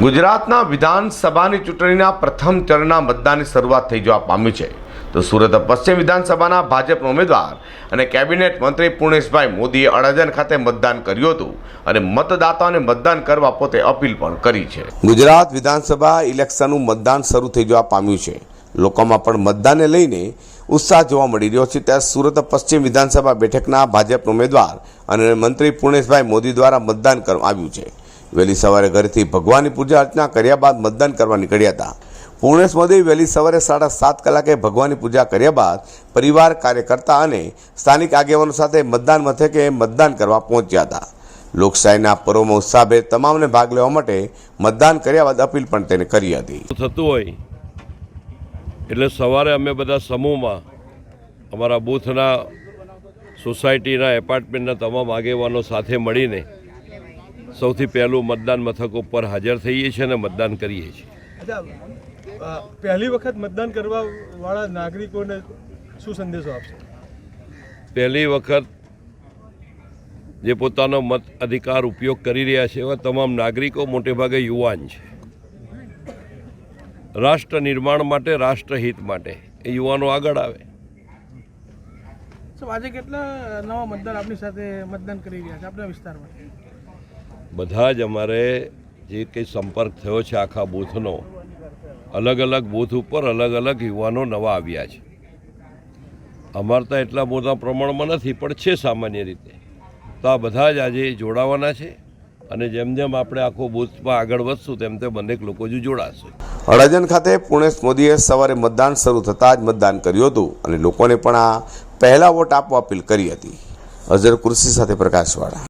ગુજરાતના વિધાનસભાની ચૂંટણીના પ્રથમ ચરણના મતદાનની શરૂઆત થઈ જવા પામી છે. તો સુરત પશ્ચિમ વિધાનસભાના ભાજપના ઉમેદવાર અને કેબિનેટ મંત્રી પૂર્ણેશભાઈ મોદીએ અડાજણ ખાતે મતદાન કર્યું હતું અને મતદાતાઓને મતદાન કરવા પોતે અપીલ પણ કરી છે. ગુજરાત વિધાનસભા ઇલેક્શનનું મતદાન શરૂ થઈ જવા પામ્યું છે. લોકોમાં પણ મતદાનને લઈને ઉત્સાહ જોવા મળી રહ્યો છે. ત્યારે સુરત પશ્ચિમ વિધાનસભા બેઠકના ભાજપના ઉમેદવાર અને મંત્રી પૂર્ણેશભાઈ મોદી દ્વારા મતદાન કરવામાં આવ્યું છે. વહેલી સવારે ઘરેથી ભગવાનની પૂજા અર્ચના કર્યા બાદ મતદાન કરવા નીકળ્યા હતા. પૂર્ણેશ મોદી વહેલી સવારે સાડા સાત કલાકે ભગવાનની પૂજા કર્યા બાદ પરિવાર, કાર્યકર્તા અને સ્થાનિક આગેવાનો સાથે મતદાન મથકે મતદાન કરવા પહોંચ્યા હતા. લોકશાહીના પર્વમાં ઉત્સાહભેર તમામને ભાગ લેવા માટે મતદાન કર્યા બાદ અપીલ પણ તેને કરી હતી. થતું હોય, એટલે સવારે અમે બધા સમૂહમાં અમારા બૂથના સોસાયટીના એપાર્ટમેન્ટના તમામ આગેવાનો સાથે મળીને સૌથી પહેલું મતદાન મથક ઉપર હાજર થઈએ છીએ અને મતદાન કરીએ છીએ. પહેલી વખત મતદાન કરવા વાળા નાગરિકોને શું સંદેશો આપશો? પહેલી વખત જે પોતાનો મત અધિકાર ઉપયોગ કરી રહ્યા છે એવા તમામ નાગરિકો મોટેભાગે યુવાન છે. રાષ્ટ્ર નિર્માણ માટે રાષ્ટ્રહિત માટે એ યુવાનો આગળ આવે. આજે કેટલા નવા મતદાર આપની સાથે મતદાન કરી રહ્યા છે આપણા વિસ્તારમાં? બધા જ અમારે જે કંઈ સંપર્ક થયો છે આખા બૂથનો, અલગ અલગ બૂથ ઉપર અલગ અલગ યુવાનો નવા આવ્યા છે. અમારે તો એટલા મોટા પ્રમાણમાં નથી, પણ છે સામાન્ય રીતે. તો આ બધા જ આજે જોડાવાના છે અને જેમ જેમ આપણે આખો બૂથમાં આગળ વધશું, તેમ તેમ અનેક લોકો જ જોડાશે. અડાજણ ખાતે પુણેશ મોદીએ સવારે મતદાન શરૂ થતાં જ મતદાન કર્યું હતું અને લોકોને પણ આ પહેલા વોટ આપવા અપીલ કરી હતી. અઝર કુર્સી સાથે પ્રકાશવાળા.